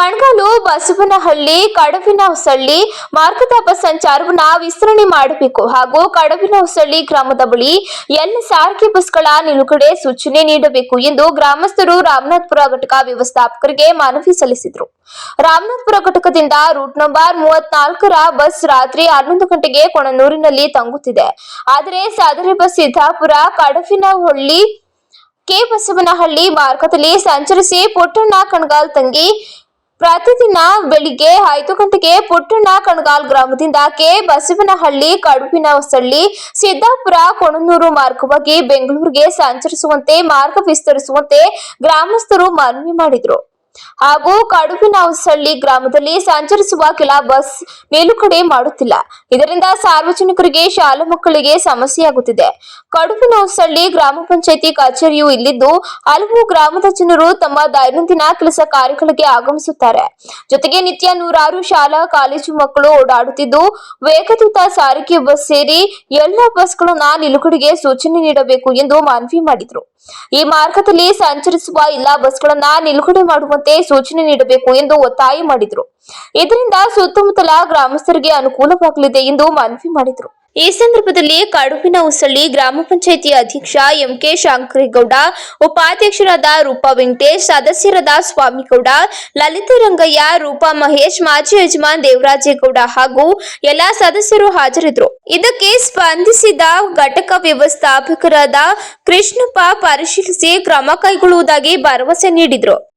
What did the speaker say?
ಕಣ್ಗಾಲು ಬಸವನಹಳ್ಳಿ ಕಡವಿನ ಹೊಸಳ್ಳಿ ಮಾರ್ಗದ ಬಸ್ ಸಂಚಾರವನ್ನ ವಿಸ್ತರಣೆ ಮಾಡಬೇಕು. ಹಾಗೂ ಕಡವಿನ ಹೊಸಳ್ಳಿ ಗ್ರಾಮದ ಬಳಿ ಎಲ್ಲ ಸಾರಿಗೆ ಬಸ್ಗಳ ನಿಲುಗಡೆ ಸೂಚನೆ ನೀಡಬೇಕು ಎಂದು ಗ್ರಾಮಸ್ಥರು ರಾಮನಾಥ್ಪುರ ಘಟಕ ವ್ಯವಸ್ಥಾಪಕರಿಗೆ ಮನವಿ ಸಲ್ಲಿಸಿದರು. ರಾಮನಾಥ್ಪುರ ಘಟಕದಿಂದ ರೂಟ್ ನಂಬರ್ ಮೂವತ್ನಾಲ್ಕರ ಬಸ್ ರಾತ್ರಿ ಹನ್ನೊಂದು ಗಂಟೆಗೆ ಕೊಣನೂರಿನಲ್ಲಿ ತಂಗುತ್ತಿದೆ. ಆದರೆ ಸಾದರಿ ಬಸ್ ಸಿದ್ದಾಪುರ, ಕಡವಿನಹಳ್ಳಿ, ಕೆ ಬಸವನಹಳ್ಳಿ ಮಾರ್ಗದಲ್ಲಿ ಸಂಚರಿಸಿ ಪೊಟ್ಟಣ್ಣ ಕಣಗಾಲ್ ತಂಗಿ ಪ್ರತಿದಿನ ಬೆಳಿಗ್ಗೆ ಐದು ಗಂಟೆಗೆ ಪುಟ್ಟಣ್ಣ ಕಣಗಾಲ್ ಗ್ರಾಮದಿಂದ ಕೆ ಬಸವನಹಳ್ಳಿ ಕಡುಪಿನ ಹೊಸಳ್ಳಿ ಸಿದ್ದಾಪುರ, ಕೊಣನೂರು ಮಾರ್ಗವಾಗಿ ಬೆಂಗಳೂರಿಗೆ ಸಂಚರಿಸುವಂತೆ ಮಾರ್ಗ ವಿಸ್ತರಿಸುವಂತೆ ಗ್ರಾಮಸ್ಥರು ಮನವಿ ಮಾಡಿದರು. ಹಾಗೂ ಕಡುಬಿನಹೊಸಳ್ಳಿ ಗ್ರಾಮದಲ್ಲಿ ಸಂಚರಿಸುವ ಕೆಲ ಬಸ್ ನಿಲುಗಡೆ ಮಾಡುತ್ತಿಲ್ಲ. ಇದರಿಂದ ಸಾರ್ವಜನಿಕರಿಗೆ, ಶಾಲಾ ಮಕ್ಕಳಿಗೆ ಸಮಸ್ಯೆಯಾಗುತ್ತಿದೆ. ಕಡುಬಿನಹೊಸಳ್ಳಿ ಗ್ರಾಮ ಪಂಚಾಯಿತಿ ಕಚೇರಿಯು ಇಲ್ಲಿದ್ದು, ಹಲವು ಗ್ರಾಮದ ಜನರು ತಮ್ಮ ದೈನಂದಿನ ಕೆಲಸ ಕಾರ್ಯಗಳಿಗೆ ಆಗಮಿಸುತ್ತಾರೆ. ಜೊತೆಗೆ ನಿತ್ಯ ನೂರಾರು ಶಾಲಾ, ಕಾಲೇಜು ಮಕ್ಕಳು ಓಡಾಡುತ್ತಿದ್ದು ವೇಗದೂತ ಸಾರಿಗೆ ಬಸ್ ಸೇರಿ ಎಲ್ಲ ಬಸ್ಗಳನ್ನ ನಿಲುಗಡೆಗೆ ಸೂಚನೆ ನೀಡಬೇಕು ಎಂದು ಮನವಿ ಮಾಡಿದ್ರು. ಈ ಮಾರ್ಗದಲ್ಲಿ ಸಂಚರಿಸುವ ಎಲ್ಲಾ ಬಸ್ಗಳನ್ನ ನಿಲುಗಡೆ ಮಾಡುವಂತೆ ಸೂಚನೆ ನೀಡಬೇಕು ಎಂದು ಒತ್ತಾಯ ಮಾಡಿದರು. ಇದರಿಂದ ಸುತ್ತಮುತ್ತಲ ಗ್ರಾಮಸ್ಥರಿಗೆ ಅನುಕೂಲವಾಗಲಿದೆ ಎಂದು ಮನವಿ ಮಾಡಿದರು. ಈ ಸಂದರ್ಭದಲ್ಲಿ ಕಡುಬಿನ ಉಸಳ್ಳಿ ಗ್ರಾಮ ಪಂಚಾಯಿತಿ ಅಧ್ಯಕ್ಷ ಎಂಕೆ ಶಾಂಕರೇಗೌಡ, ಉಪಾಧ್ಯಕ್ಷರಾದ ರೂಪಾ ವೆಂಕಟೇಶ್, ಸದಸ್ಯರಾದ ಸ್ವಾಮಿಗೌಡ, ಲಲಿತ ರಂಗಯ್ಯ, ರೂಪಾ ಮಹೇಶ್, ಮಾಜಿ ಯಜಮಾನ್ ದೇವರಾಜೇಗೌಡ ಹಾಗೂ ಎಲ್ಲಾ ಸದಸ್ಯರು ಹಾಜರಿದ್ದರು. ಇದಕ್ಕೆ ಸ್ಪಂದಿಸಿದ ಘಟಕ ವ್ಯವಸ್ಥಾಪಕರಾದ ಕೃಷ್ಣಪ್ಪ ಪರಿಶೀಲಿಸಿ ಕ್ರಮ ಕೈಗೊಳ್ಳುವುದಾಗಿ ಭರವಸೆ ನೀಡಿದರು.